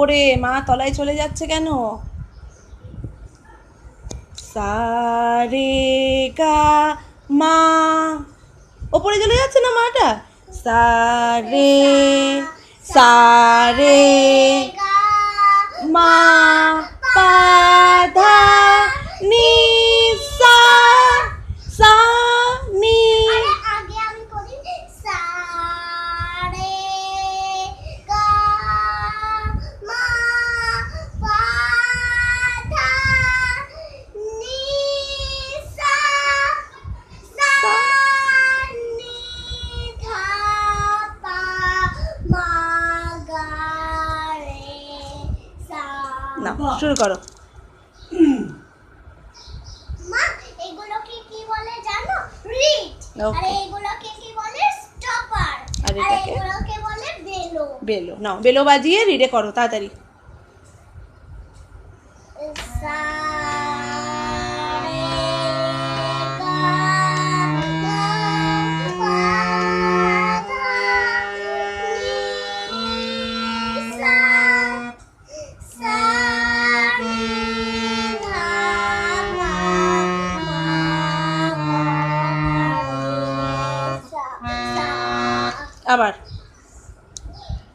ওপরে, মা তলায় চলে যাচ্ছে কেন? সা রে গা মা। ওপরে চলে যাচ্ছে না মাটা? সারে সারে, মা। না শুরু করো। মা এগুলোকে কি বলে জানো? রিড। আর এগুলোকে কি বলে? স্টপার। আর আর এটাকে? এগুলোকে বলে বেলো। বেলো। নাও বেলো বাজিয়ে রিডে করো তাড়াতাড়ি। সা আবার